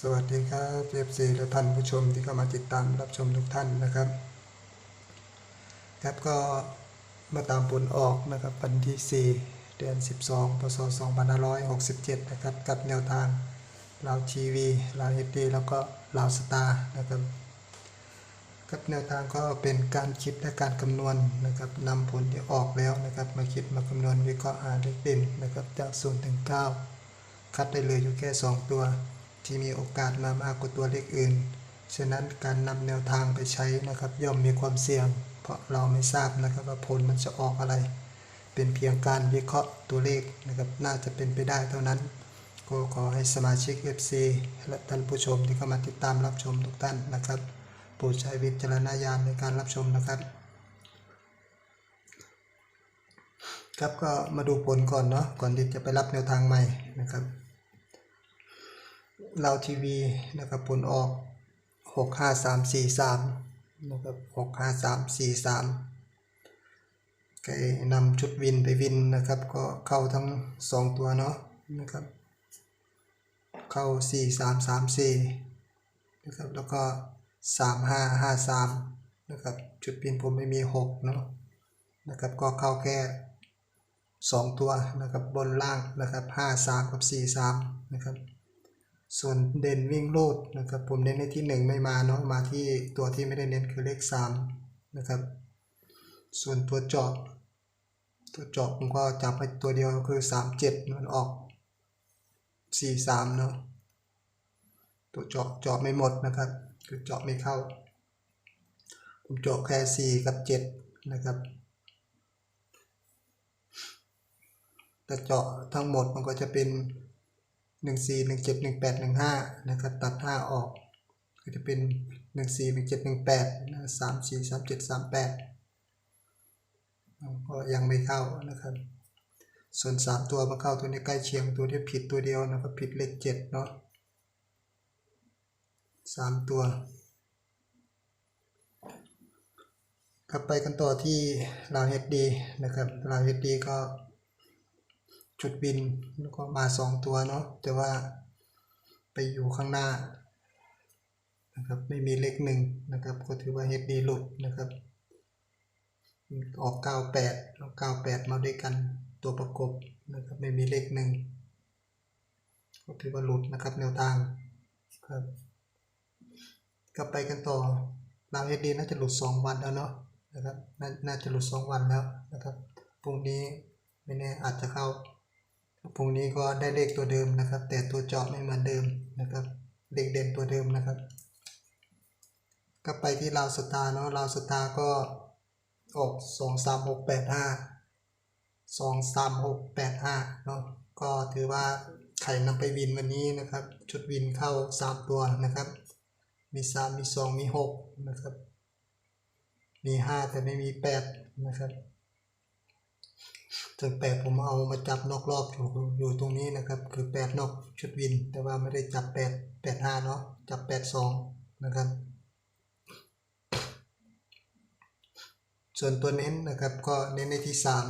สวัสดีครับเอฟซีและท่านผู้ชมที่เข้ามาติดตามรับชมทุกท่านนะครับ ครับก็มาตามผลออกนะครับวันที่ 4 เดือน 12พศ2567 นะครับกับแนวทางลาวทีวีลาวเอดีแล้วก็ลาวสตาร์นะครับกับแนวทางก็เป็นการคิดและการคำนวณนะครับนำผลที่ออกแล้วนะครับ มาคิดมาคำนวณวิเคราะห์หาเลขเด่นนะครับจาก0ถึง9คัดได้เลยอยู่แค่ 2 ตัว ที่มีโอกาสมามากกว่าตัวเลขอื่น ฉะนั้นการนำแนวทางไปใช้นะครับ ย่อมมีความเสี่ยง เพราะเราไม่ทราบนะครับว่าผลมันจะออกอะไร เป็นเพียงการวิเคราะห์ตัวเลขนะครับ น่าจะเป็นไปได้เท่านั้นก็ขอให้สมาชิก FC และท่านผู้ชมที่เข้ามาติดตามรับชมทุกท่านนะครับโปรดใช้วิจารณญาณในการรับชมนะครับ ครับก็มาดูผลก่อนเนาะก่อนที่จะไปรับแนวทางใหม่นะครับ เราทีวีนะครับผลออกหกห้าสามสี่สามนะครับหกห้าสามสี่สามก็นำชุดวินไปวินนะครับ ก็เข้าทั้งสองตัวเนาะนะครับ เข้าสี่สามสามสี่นะครับแล้วก็สามห้าห้าสามนะครับชุดวินผมไม่มีหกเนาะนะครับก็เข้าแค่สองตัวนะครับบนล่างนะครับห้าสามกับสี่สามนะครับ ส่วนเด่นวิ่งโลดนะครับผมเน้นในที่หนึ่งไม่มาเนาะมาที่ตัวที่ไม่ได้เน้นคือเลขสามนะครับส่วนตัวเจาะตัวเจาะผมก็จับไปตัวเดียวคือสามเจ็ดมันออกสี่สามเนาะตัวเจาะเจาะไม่หมดนะครับ คือเจาะไม่เข้า ผมเจาะแค่สี่กับเจ็ดนะครับแต่เจาะทั้งหมดมันก็จะเป็น หนึ่งสี่หนึ่งเจ็ดหนึ่งแปดหนึ่งห้านะครับตัดห้าออก ก็จะเป็นหนึ่งสี่หนึ่งเจ็ดหนึ่งแปดสามสี่สามเจ็ดสามแปดก็ยังไม่เข้านะครับ ส่วนสามตัวมาเข้าตัวนี้ใกล้เคียงตัวที่ผิดตัวเดียวนะครับผิดเลขเจ็ดเนาะสามตัวกลับไปกันต่อที่ลาวเฮดดีนะครับลาวเฮดดีก็ จุดบินแล้วก็มาสองตัวเนาะแต่ว่าไปอยู่ข้างหน้านะครับไม่มีเลขหนึ่งนะครับก็ถือว่าเฮดดีหลุดนะครับ ออก 98แล้ว98 มาด้วยกันตัวประกบนะครับไม่มีเลขหนึ่งก็ถือว่าหลุดนะครับแนวทางครับกลับไปกันต่อราวเฮดดีน่าจะหลุด 2 วันแล้วเนาะนะครับนน่าจะหลุด 2 วันแล้วนะครับพรุ่งนี้ไม่แน่อาจจะเข้า พรุ่งนี้ก็ได้เลขตัวเดิมนะครับ แต่ตัวเจาะไม่เหมือนเดิมนะครับเลขเด่นตัวเดิมนะครับ ก็ไปที่ลาวสตาร์เนาะลาวสตาร์ก็ออกสองสามหกแปดห้าสองสามหกแปดห้าเนาะก็ถือว่าใครนำไปวินวันนี้นะครับ ชุดวินเข้าสามตัวนะครับ มีสามมีสองมีหกนะครับ มีห้าแต่ไม่มีแปดนะครับ ถึงแปดผมเอามาจับนอกรอบอยู่อยู่ตรงนี้นะครับ คือแปดนอกชุดวิน แต่ว่าไม่ได้จับแปดแปดห้าเนาะจับแปดสองนะครับ ส่วนตัวเน้นนะครับก็เน้นในที่สาม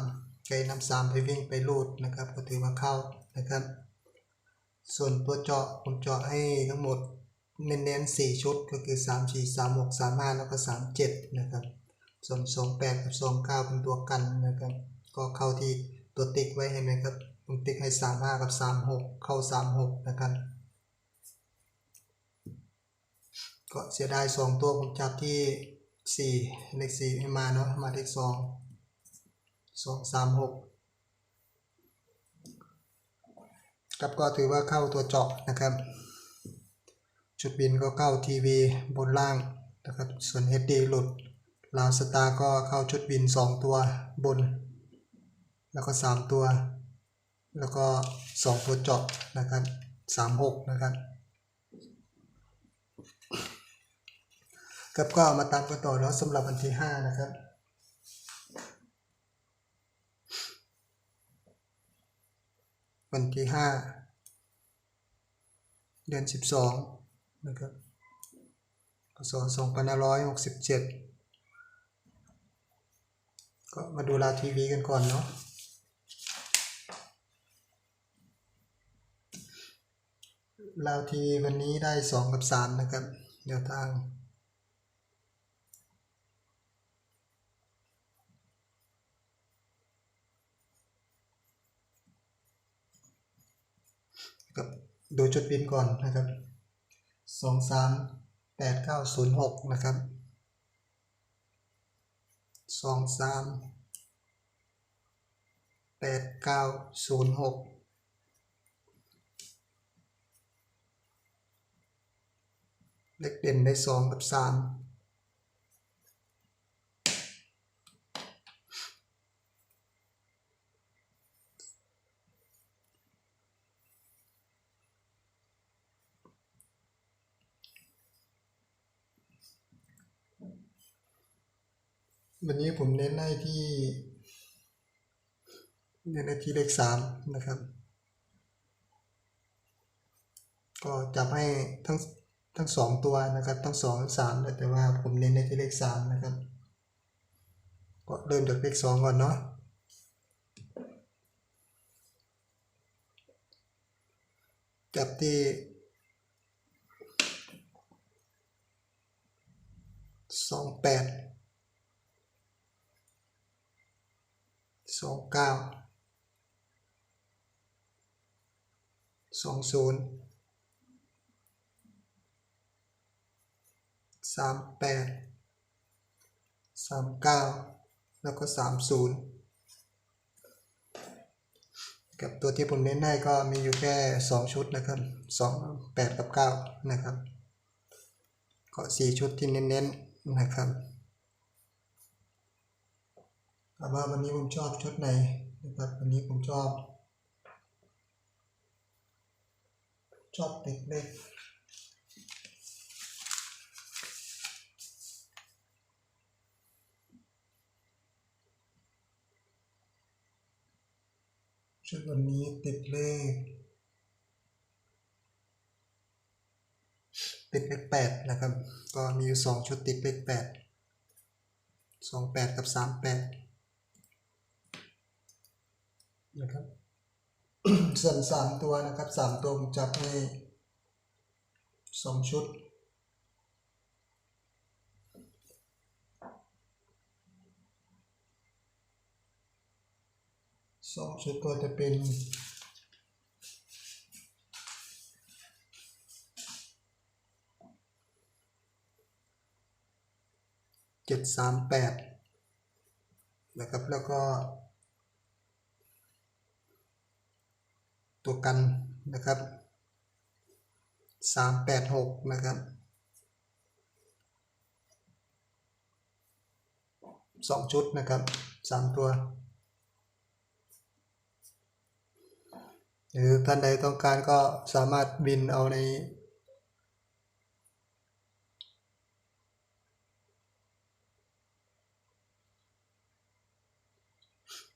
ไก่นำสามไปวิ่งไปลูดนะครับ ก็ถือว่าเข้านะครับ ส่วนตัวเจาะผมเจาะให้ทั้งหมดเน้นๆสี่ชุดก็คือสามสี่สามหกสามห้าแล้วก็สามเจ็ดนะครับ ส่วนสองแปดกับสองเก้าเป็นตัวกันนะครับ ก็เข้าที่ตัวติ๊กไว้เห็นไหมครับผมติ๊กให้สามห้ากับสามหกเข้าสามหกนะครับก็เสียดายสองตัวผมจับที่สี่เลขสี่ไม่มาเนาะมาเลขสองสองสามหกครับก็ถือว่าเข้าตัวเจาะนะครับชุดบินก็เข้าทีวีบนล่างนะครับส่วน HD หลุดลาวสตาร์ก็เข้าชุดบิน 2 ตัวบน แล้วก็ 3 ตัว แล้วก็ 2 ตัวเจาะนะครับ36 นะครับครับก็มาตามกันต่อเนาะสำหรับวันที่ 5 นะครับวันที่ 5 เดือน 12 นะครับพศ2567 ก็มาดูลาทีวีกันก่อนเนาะ ลาวทีวันนี้ได้สองกับสามนะครับเดี๋ยวทางกับดูจุดบินก่อนนะครับสองสามแปดเก้าศูนย์หกนะครับสองสามแปดเก้าศูนย์หก เก้าศูนย์หกเลขเด่นได้สองกับสามวันนี้ผมเน้นให้ที่เน้นให้ที่เลขสามนะครับ ก็จับให้ทั้ง ทั้งสองตัวนะครับ ทั้งสองสามเลยแต่ว่าผมเน้นในที่เลขสามนะครับก็เริ่มจากเลขสองก่อนเนาะจับที่สองแปดสองเก้าสองศูนย์ สามแปดสามเก้าแล้วก็สามศูนย์กับตัวที่ผมเน้นให้ก็มีอยู่แค่สองชุดนะครับสองแปดกับเก้านะครับ ก็สี่ชุดที่เน้นๆนะครับแต่ว่าวันนี้ผมชอบชุดไหนนะครับ วันนี้ผมชอบ ชอบติดเล ชุดวันนี้ติดเลข ติดเลขแปดนะครับ ก็มีอยู่สองชุดติดเลขแปดสองแปดกับสามแปดนะครับส่วนสามตัวนะครับสามตัวจับให้สองชุด สองชุดก็จะเป็นเจ็ดสามแปดนะครับแล้วก็ ตัวกันนะครับสามแปดหกนะครับสองชุดนะครับสามตัว หรือท่านใดต้องการก็สามารถบินเอาใน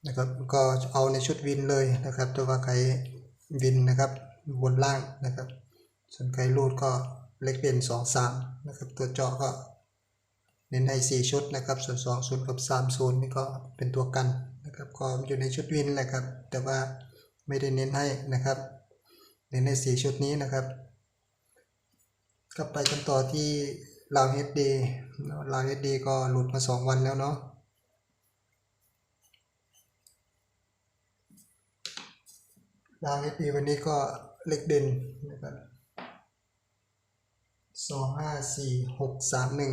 นะครับก็เอาในชุดวินเลยนะครับต่ว่าใครวินนะครับบนล่างนะครับ ส่วนใครรูดก็เล็กเด่นสองสามนะครับตัวเจาะก็เน้นให้สี่ชุดนะครับส่วนสองศูนย์กับสามศูนย์นี่ก็เป็นตัวกันนะครับก็อยู่ในชุดวินแหละครับแต่ว่า ไม่ได้เน้นให้นะครับเน้นในสี่ชุดนี้นะครับก็ไปกันต่อที่ลาวเฮดดีลาวเฮดดีก็หลุดมาสองวันแล้วเนาะดาวเอพีวันนี้ก็เลขเด่นนะครับสองห้าสี่หกสามหนึ่ง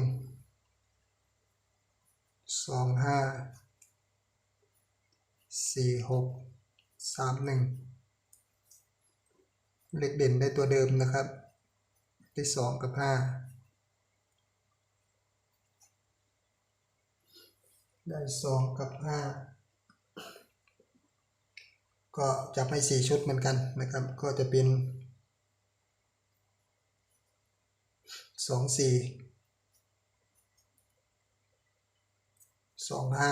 สองห้าสี่หก สามหนึ่งเลขเด่นได้ตัวเดิมนะครับ ได้สองกับห้าได้สองกับห้าก็จะให้สี่ชุดเหมือนกันนะครับ ก็จะเป็นสองสี่สองห้า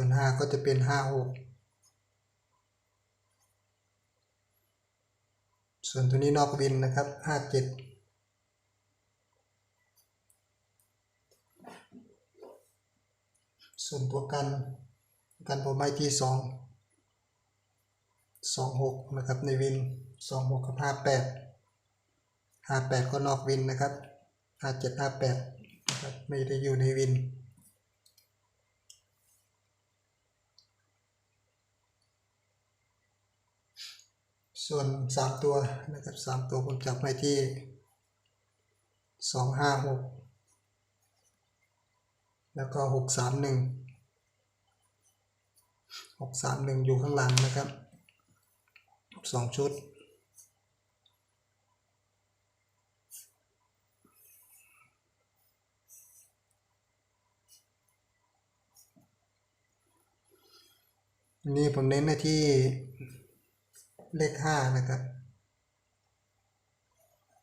ส่วนห้าก็จะเป็นห้าหกส่วนตัวนี้นอกบินนะครับห้าเจ็ดส่วนตัวกันกันผมให้ที่สองสองหกนะครับในวินสองหกกับห้าแปดห้าแปดก็นอกวินนะครับห้าเจ็ดห้าแปดนะครับไม่ได้อยู่ในวิน ส่วนสามตัวนะครับสามตัวผมจับไว้ที่สองห้าหกแล้วก็หกสามหนึ่งหกสามหนึ่งอยู่ข้างหลังนะครับสองชุดนี่ผมเน้นในที่ เลขห้านะครับ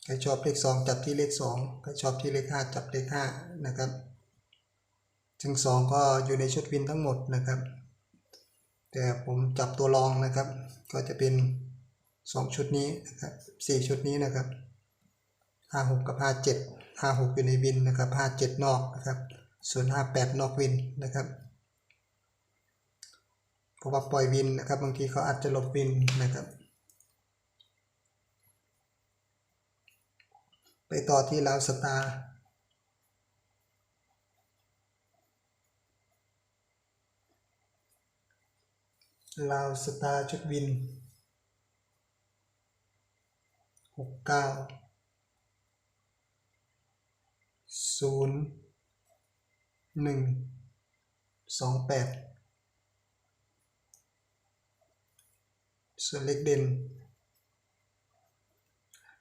ใครชอบเลขสองจับที่เลขสองใครชอบที่เลขห้าจับเลขห้านะครับซึ่งสองก็อยู่ในชุดวินทั้งหมดนะครับ แต่ผมจับตัวรองนะครับ ก็จะเป็นสองชุดนี้นะครับสี่ชุดนี้นะครับห้าหกกับห้าเจ็ดห้าหกอยู่ในวินนะครับห้าเจ็ดนอกนะครับส่วนห้าแปดนอกวินนะครับ ราะว่าปล่อยวินนะครับ บางทีเขาอาจจะลบวินนะครับ ไปต่อที่ลาวสตาร์ลาวสตาร์ชุดวิน 69 0 1 2 8 select เด่น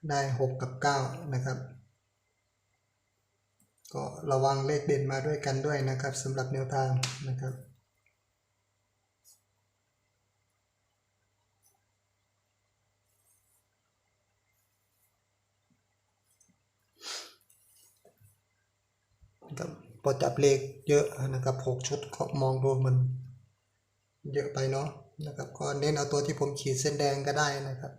ได้ 6 กับ 9 นะครับ ก็ระวังเลขเด่นมาด้วยกันด้วยนะครับสำหรับแนวทางนะครับพอจับเลขเยอะนะครับ 6 ชุดก็มองดูมันเยอะไปเนาะ นะครับก็เน้นเอาตัวที่ผมขีดเส้นแดงก็ได้นะครับ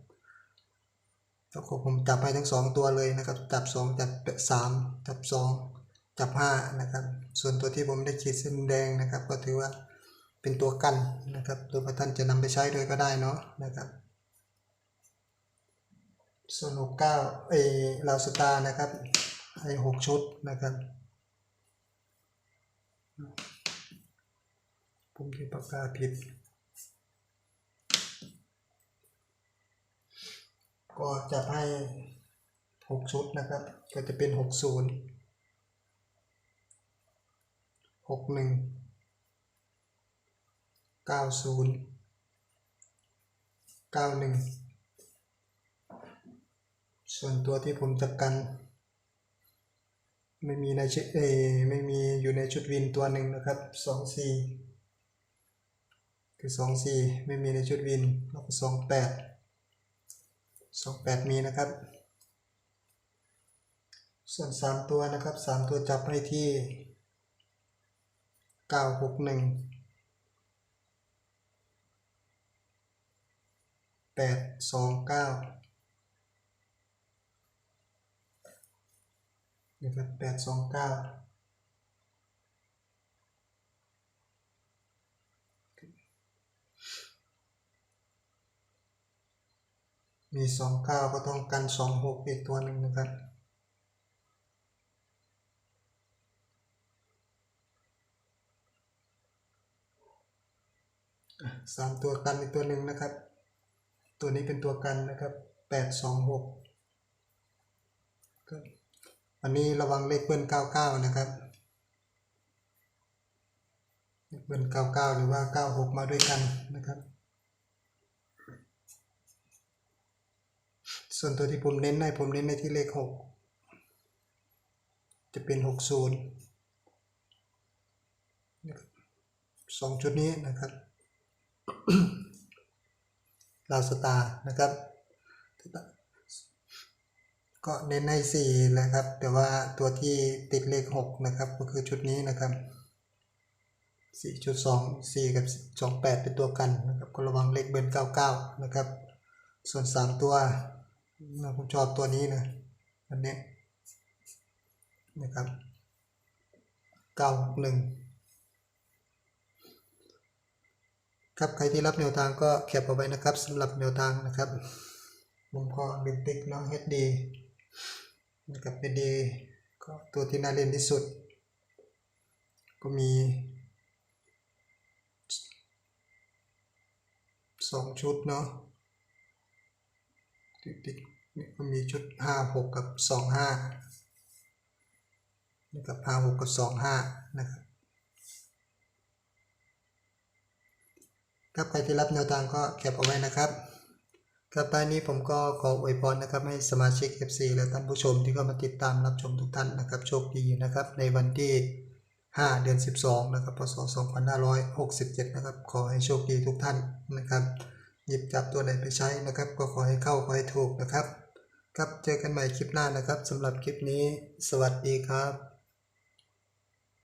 แล้วก็ผมจับให้ทั้งสองตัวเลยนะครับ จับสองจับสามจับสองจับห้านะครับ ส่วนตัวที่ผมได้ขีดเส้นแดงนะครับ ก็ถือว่าเป็นตัวกันนะครับ ตัวท่านจะนำไปใช้โดยก็ได้เนาะนะครับส่วนหกเก้าเอลาวสตานะครับให้หกชุดนะครับ ผมที่ปากกาผิด ก็จะให้หกชุดนะครับ ก็จะเป็นหกศูนย์หกหนึ่งเก้าศูนย์เก้าหนึ่งส่วนตัวที่ผมจะกัน ไม่มีในชุดเอไม่มีอยู่ในชุดวินตัวหนึ่งนะครับสองสี่คือสองสี่ไม่มีในชุดวินแล้วก็ส 28 มีนะครับ ส่วน 3 ตัวนะครับ 3 ตัวจับให้ที่ 961 8 2 9นะครับ8 2 9 มีสองเก้าก็ต้องกันสองหกอีกตัวหนึ่งนะครับ สามตัวกันอีกตัวหนึ่งนะครับ ตัวนี้เป็นตัวกันนะครับแปดสองหกอันนี้ระวังเลขเบิ้ลเก้าเก้านะครับเบิ้ลเก้าเก้าหรือว่าเก้าหกมาด้วยกันนะครับ ส่วนตัวที่ผมเน้นในผมเน้นในที่เลขหกจะเป็นหกศูนย์สองชุดนี้นะครับลาวสตาร์นะครับ ก็เน้นให้สี่นะครับ แต่ว่าตัวที่ติดเลขหกนะครับ ก็คือชุดนี้นะครับสี่ชุดสองสี่กับสองแปดเป็นตัวกันนะครับ ก็ระวังเลขเบิร์นเก้าเก้านะครับ ส่วนสาม ตัวผมชอบตัวนี้นะอันนี้นะครับเก้าหนึ่งครับใครที่รับแนวทางก็แคปเอาไว้นะครับสำหรับแนวทางนะครับผมก็ดึกติ๊กเนาะ HD นะครับ HD ก็ตัวที่น่าเล่นที่สุด ก็มีสองชุดเนาะ ติ๊กติ๊กนี่ก็มีชุดห้าหกกับสองห้านะครับห้าหกกับสองห้านะครับครับใครที่รับแนวทางก็แคปเอาไว้นะครับครับท้นี้ผมก็ขออวยพรนะครับให้สมาชิก FC และท่านผู้ชมที่เข้ามาติดตามรับชมทุกท่านนะครับโชคดีนะครับในวันที่ 5 เดือน 12 นะครับพศ2567 นะครับ ขอให้โชคดีทุกท่านนะครับ หยิบจับตัวไหนไปใช้นะครับ ก็ขอให้เข้าขอให้ถูกนะครับ ครับเจอกันใหม่คลิปหน้านะครับสำหรับคลิปนี้ สวัสดีครับ